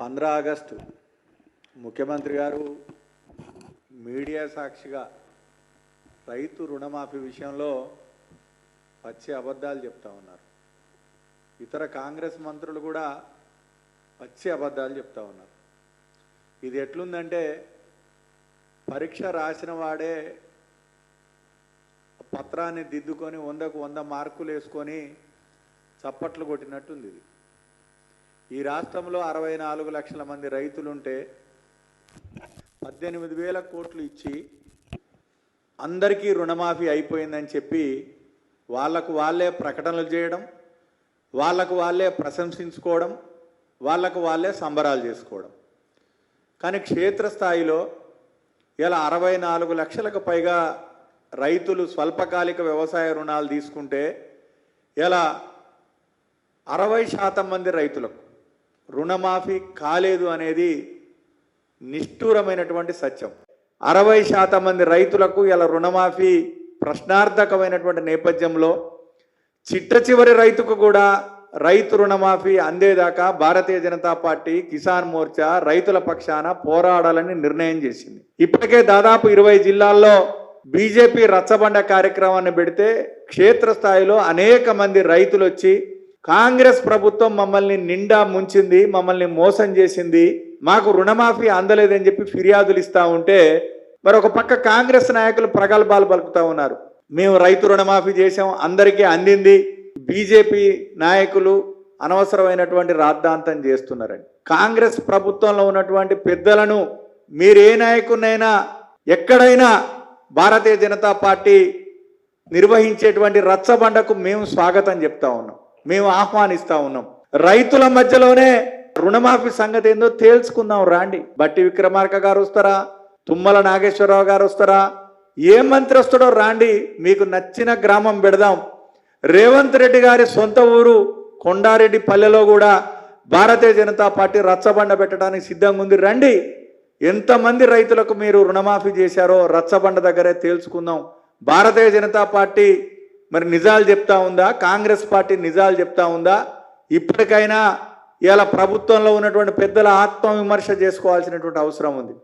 పంద్రా August ముఖ్యమంత్రి గారు media సాక్షిగా రైతు రుణమాఫీ విషయంలో పచ్చి అబద్ధాలు చెప్తా ఉన్నారు. ఇతర కాంగ్రెస్ మంత్రులు కూడా పచ్చి అబద్ధాలు చెప్తా ఉన్నారు. ఇది ఎట్లుందంటే పరీక్ష రాసిన వాడే పత్రాన్ని దిద్దుకొని వందకు వంద మార్కులు వేసుకొని చప్పట్లు కొట్టినట్టుంది ఇది. ఈ రాష్ట్రంలో అరవై నాలుగు లక్షల మంది రైతులుంటే పద్దెనిమిది వేల కోట్లు ఇచ్చి అందరికీ రుణమాఫీ అయిపోయిందని చెప్పి వాళ్ళకు వాళ్ళే ప్రకటనలు చేయడం వాళ్ళకు వాళ్ళే ప్రశంసించుకోవడం వాళ్ళకు వాళ్ళే సంబరాలు చేసుకోవడం. కానీ క్షేత్రస్థాయిలో ఇలా అరవై నాలుగు లక్షలకు పైగా రైతులు స్వల్పకాలిక వ్యవసాయ రుణాలు తీసుకుంటే ఇలా అరవై శాతం మంది రైతులకు రుణమాఫీ కాలేదు అనేది నిష్ఠూరమైనటువంటి సత్యం. అరవై శాతం మంది రైతులకు ఇలా రుణమాఫీ ప్రశ్నార్థకమైనటువంటి నేపథ్యంలో చిట్ట చివరి రైతుకు కూడా రైతు రుణమాఫీ అందేదాకా భారతీయ జనతా పార్టీ కిసాన్ మోర్చా రైతుల పక్షాన పోరాడాలని నిర్ణయం చేసింది. ఇప్పటికే దాదాపు ఇరవై జిల్లాల్లో బీజేపీ రచ్చబండ కార్యక్రమాన్ని పెడితే క్షేత్రస్థాయిలో అనేక మంది రైతులు వచ్చి కాంగ్రెస్ ప్రభుత్వం మమ్మల్ని నిండా ముంచింది మమ్మల్ని మోసం చేసింది. మాకు రుణమాఫీ అందలేదని చెప్పి ఫిర్యాదులు ఇస్తా ఉంటే మరి ఒక పక్క కాంగ్రెస్ నాయకులు ప్రగల్భాలు పలుకుతా ఉన్నారు. మేము రైతు రుణమాఫీ చేసాం అందరికీ అందింది. బీజేపీ నాయకులు అనవసరమైనటువంటి రాద్ధాంతం చేస్తున్నారండి కాంగ్రెస్ ప్రభుత్వంలో ఉన్నటువంటి పెద్దలను మీరు ఏ నాయకునైనా ఎక్కడైనా భారతీయ జనతా పార్టీ నిర్వహించేటువంటి రచ్చబండకు మేము స్వాగతం చెప్తా ఉన్నాం. మేము ఆహ్వానిస్తా ఉన్నాం. రైతుల మధ్యలోనే రుణమాఫీ సంగతి ఏందో తేల్చుకుందాం రాండి. బట్టి విక్రమార్క గారు వస్తారా? తుమ్మల నాగేశ్వరరావు గారు వస్తారా? ఏ మంత్రి వస్తాడో రాండి. మీకు నచ్చిన గ్రామం పెడదాం. రేవంత్ రెడ్డి గారి సొంత ఊరు కొండారెడ్డి పల్లెలో కూడా భారతీయ జనతా పార్టీ రచ్చబండ పెట్టడానికి సిద్ధంగా ఉంది. రండి. ఎంతమంది రైతులకు మీరు రుణమాఫీ చేశారో రచ్చబండ దగ్గరే తేల్చుకుందాం. భారతీయ జనతా పార్టీ మరి నిజాలు చెప్తా ఉందా? కాంగ్రెస్ పార్టీ నిజాలు చెప్తా ఉందా? ఇప్పటికైనా ఇలా ప్రభుత్వంలో ఉన్నటువంటి పెద్దల ఆత్మవిమర్శ చేసుకోవాల్సినటువంటి అవసరం ఉంది.